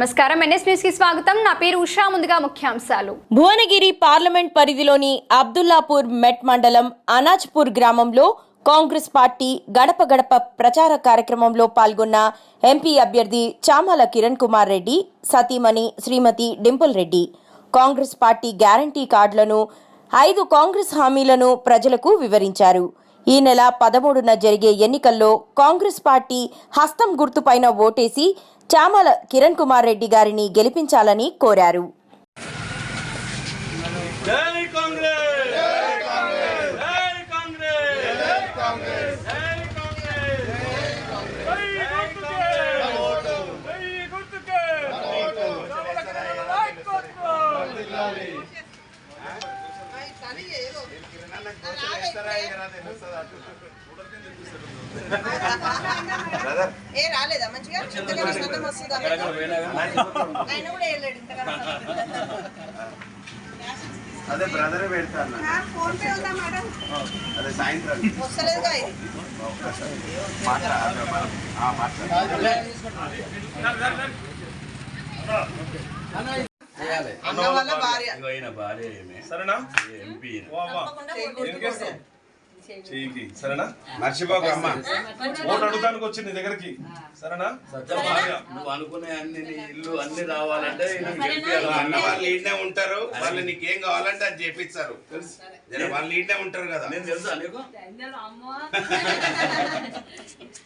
నమస్కారం. ఎన్ఎస్ న్యూస్కి స్వాగతం. నా పేరు ఉషా. ముందుగా ముఖ్యాంశాలు. భువనగిరి పార్లమెంట్ పరిధిలోని అబ్దుల్లాపూర్ మెట్ మండలం అనాజ్పూర్ గ్రామంలో కాంగ్రెస్ పార్టీ గడప గడప ప్రచార కార్యక్రమంలో పాల్గొన్న ఎంపీ అభ్యర్థి చామల కిరణ్ కుమార్ రెడ్డి సతీమణి శ్రీమతి డింపుల్ రెడ్డి. కాంగ్రెస్ పార్టీ గ్యారంటీ కార్డులను ఐదు కాంగ్రెస్ హామీలను ప్రజలకు వివరించారు. ఈ నెల పదమూడున జరిగే ఎన్నికల్లో కాంగ్రెస్ పార్టీ హస్తం గుర్తుపైన ఓటేసి చామల కిరణ్ కుమార్ రెడ్డి గారిని గెలిపించాలని కోరారు. ఏ రాలేదా? మంచిగా? ఇంతకన్నా సందం వస్తుందా? ఆయన కూడా వెళ్ళాడు ఇంతకన్నా అదే బ్రదర్ పెడతాను. ఫోన్ పే ఉందా మేడం? అదే సాయంత్రం. మాట్లాడ అన్న వాళ్ళ భార్య. సరేనా? ఎంపీ వా వా. ఏం చేస్తాం చెయ్యికి సరేనా? మర్చిపోక అమ్మ. ఓటు అడుగుతానికి వచ్చి నీ దగ్గరికి. సరేనా? భార్య. నువ్వు అనుకునే అన్ని నీ ఇల్లు అన్ని రావాలంటే గెలిపియాలి. అన్న వాళ్ళు. ఈడనే ఉంటారు. వాళ్ళు నీకేం కావాలంటే అది చేపిస్తారు. జర వాళ్ళు ఈడనే ఉంటారు కదా. నేను తెలుసా నీకు?